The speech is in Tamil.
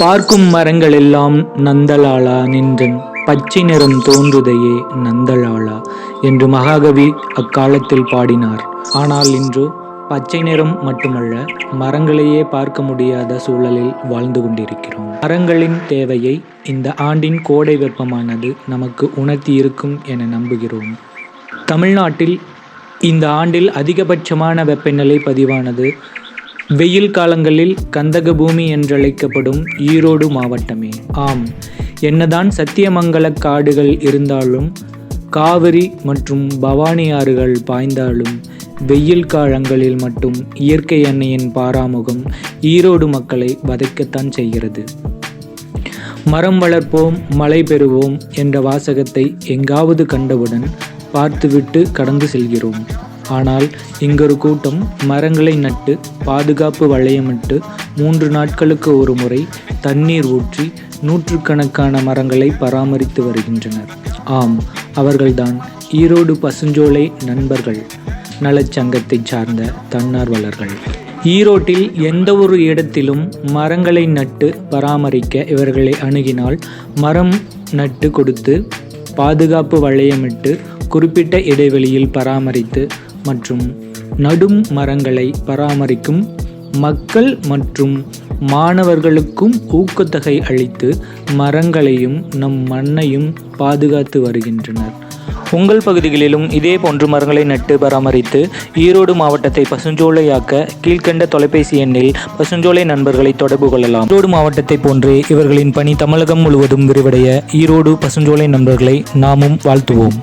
பார்க்கும் மரங்களெல்லாம் நந்தலாளா நின்றன். பச்சை நிறம் தோன்றுதையே நந்தலாளா என்று மகாகவி அக்காலத்தில் பாடினார். ஆனால் இன்று பச்சை நிறம் மட்டுமல்ல மரங்களையே பார்க்க முடியாத சூழலில் வாழ்ந்து கொண்டிருக்கிறோம். மரங்களின் தேவையை இந்த ஆண்டின் கோடை வெப்பமானது நமக்கு உணர்த்தி இருக்கும் என நம்புகிறோம். தமிழ்நாட்டில் இந்த ஆண்டில் அதிகபட்சமான வெப்பநிலை பதிவானது வெயில் காலங்களில் கந்தக பூமி என்றழைக்கப்படும் ஈரோடு மாவட்டமே. ஆம் என்னதான் சத்தியமங்கல காடுகள் இருந்தாலும் காவிரி மற்றும் பவானி ஆறுகள் பாய்ந்தாலும் வெயில் காலங்களில் மட்டும் இயற்கை எண்ணெயின் பாராமுகம் ஈரோடு மக்களை வதைக்கத்தான் செய்கிறது. மரம் வளர்ப்போம் மழை பெறுவோம் என்ற வாசகத்தை எங்காவது கண்டவுடன் பார்த்துவிட்டு கடந்து செல்கிறோம். ஆனால் இங்கொரு கூட்டம் மரங்களை நட்டு பாதுகாப்பு வளையமிட்டு மூன்று நாட்களுக்கு ஒரு முறை தண்ணீர் ஊற்றி நூற்றுக்கணக்கான மரங்களை பராமரித்து வருகின்றனர். ஆம் அவர்கள்தான் ஈரோடு பசுஞ்சோலை நண்பர்கள். நலச்சங்கத்தை சார்ந்த தன்னார்வலர்கள். ஈரோட்டில் எந்த ஒரு இடத்திலும் மரங்களை நட்டு பராமரிக்க இவர்களை அணுகினால் மரம் நட்டு கொடுத்து பாதுகாப்பு வளையமிட்டு குறிப்பிட்ட இடைவெளியில் பராமரித்து மற்றும் நடும் மரங்களை பராமரிக்கும் மக்கள் மற்றும் மாணவர்களுக்கும் ஊக்கத்தொகை அளித்து மரங்களையும் நம் மண்ணையும் பாதுகாத்து வருகின்றனர். உங்கள் பகுதிகளிலும் இதே போன்று மரங்களை நட்டு பராமரித்து ஈரோடு மாவட்டத்தை பசுஞ்சோலையாக்க கீழ்கண்ட தொலைபேசி எண்ணில் பசுஞ்சோலை நண்பர்களை தொடர்பு கொள்ளலாம். ஈரோடு மாவட்டத்தை போன்றே இவர்களின் பணி தமிழகம் முழுவதும் விரிவடைய ஈரோடு பசுஞ்சோலை நண்பர்களை நாமும் வாழ்த்துவோம்.